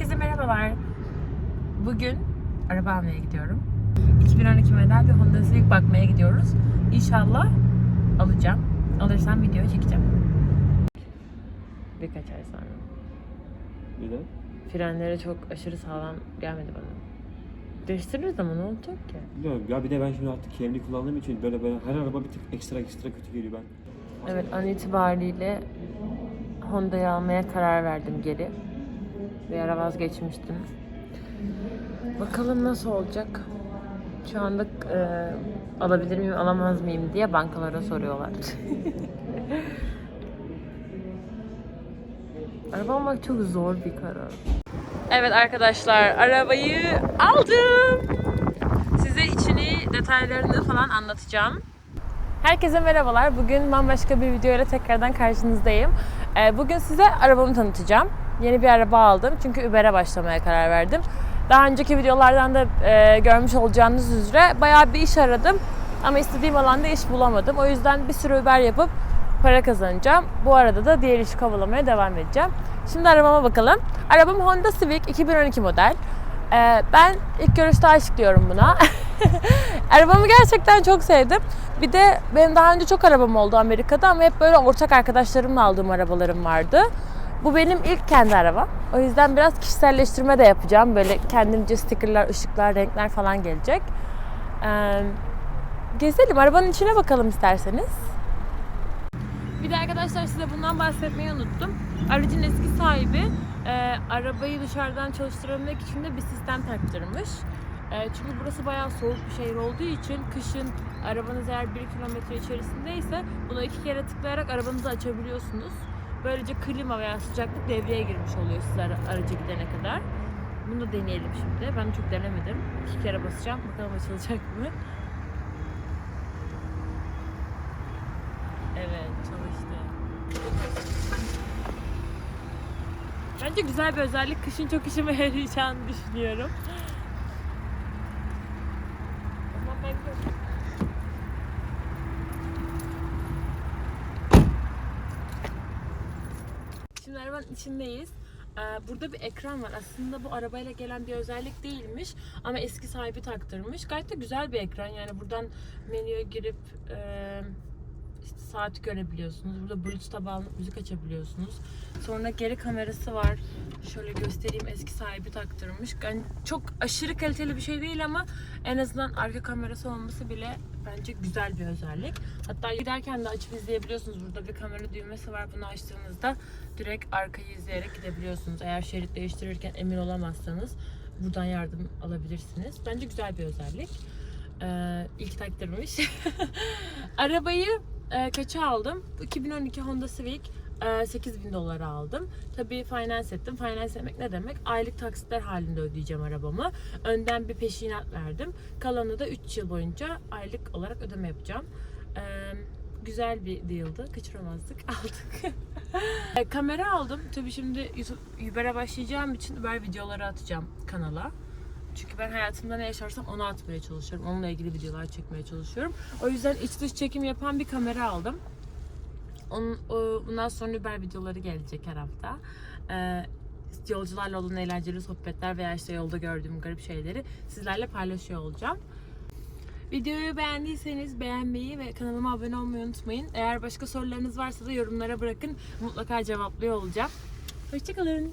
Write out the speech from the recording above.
Herkese merhabalar. Bugün araba almaya gidiyorum. 2012 model bir Honda Civic bakmaya gidiyoruz. İnşallah alacağım. Alırsam video çekeceğim. Birkaç ay sonra. Neden? Frenlere çok aşırı sağlam gelmedi bana. Değiştiririz ama ne olacak ki? Bilmiyorum ya bir de ben şimdi artık kendi kullandığım için böyle böyle her araba bir tık ekstra ekstra kötü geliyor ben. Evet an itibariyle Honda'yı almaya karar verdim geri. Bir ara vazgeçmiştim. Bakalım nasıl olacak. Şu anda e, alabilir miyim alamaz mıyım diye bankalara soruyorlar. Araba almak çok zor bir karar. Evet arkadaşlar arabayı aldım. Size içini detaylarını falan anlatacağım. Herkese merhabalar. Bugün bambaşka bir video ile tekrardan karşınızdayım. Ee, Bugün size arabamı tanıtacağım. Yeni bir araba aldım çünkü Uber'e başlamaya karar verdim. Daha önceki videolardan da e, görmüş olacağınız üzere bayağı bir iş aradım. Ama istediğim alanda iş bulamadım. O yüzden bir sürü Uber yapıp para kazanacağım. Bu arada da diğer işi kovalamaya devam edeceğim. Şimdi arabama bakalım. Arabam Honda Civic 2012 model. Ee, ben ilk görüşte aşık diyorum buna. Arabamı gerçekten çok sevdim. Bir de benim daha önce çok arabam oldu Amerika'da ama hep böyle ortak arkadaşlarımla aldığım arabalarım vardı. Bu benim ilk kendi arabam. O yüzden biraz kişiselleştirme de yapacağım. Böyle kendimce stickerlar, ışıklar, renkler falan gelecek. Ee, gezelim. Arabanın içine bakalım isterseniz. Bir de arkadaşlar size bundan bahsetmeyi unuttum. Aracın eski sahibi e, arabayı dışarıdan çalıştırabilmek için de bir sistem taktırmış. E, çünkü burası bayağı soğuk bir şehir olduğu için kışın arabanız eğer 1 kilometre içerisindeyse bunu iki kere tıklayarak arabanızı açabiliyorsunuz. Böylece klima veya sıcaklık devreye girmiş oluyor ara- araca gidene kadar. Bunu da deneyelim şimdi. Ben çok denemedim. İki kere basacağım. Bakalım açılacak mı? Evet çalıştı. Bence güzel bir özellik. Kışın çok işime yarayacağını düşünüyorum. Tamam, ben gidiyorum. Arabanın içindeyiz. Ee, Burada bir ekran var. Aslında bu arabayla gelen bir özellik değilmiş. Ama eski sahibi taktırmış. Gayet de güzel bir ekran. Yani buradan menüye girip e, işte saati görebiliyorsunuz. Burada Bluetooth'a bağlanıp müzik açabiliyorsunuz. Sonra geri kamerası var. Şöyle göstereyim eski sahibi taktırmış. Yani çok aşırı kaliteli bir şey değil ama en azından arka kamerası olması bile bence güzel bir özellik. Hatta giderken de açıp izleyebiliyorsunuz. Burada bir kamera düğmesi var. Bunu açtığınızda direkt arkayı izleyerek gidebiliyorsunuz. Eğer şerit değiştirirken emin olamazsanız buradan yardım alabilirsiniz. Bence güzel bir özellik. Ee, ilk taktırmış. Arabayı e, kaça aldım? 2012 Honda Civic e, 8000 dolara aldım. Tabii finance ettim. Finance etmek ne demek? Aylık taksitler halinde ödeyeceğim arabamı. Önden bir peşinat verdim. Kalanı da 3 yıl boyunca aylık olarak ödeme yapacağım. E, güzel bir deal'dı. Kaçıramazdık. Aldık. E, kamera aldım. Tabii şimdi YouTube, Uber'e başlayacağım için Uber videoları atacağım kanala. Çünkü ben hayatımda ne yaşarsam onu atmaya çalışıyorum. Onunla ilgili videolar çekmeye çalışıyorum. O yüzden iç dış çekim yapan bir kamera aldım. Onun, bundan sonra Uber videoları gelecek her hafta. Ee, yolcularla olan eğlenceli sohbetler veya işte yolda gördüğüm garip şeyleri sizlerle paylaşıyor olacağım. Videoyu beğendiyseniz beğenmeyi ve kanalıma abone olmayı unutmayın. Eğer başka sorularınız varsa da yorumlara bırakın. Mutlaka cevaplıyor olacağım. Hoşçakalın.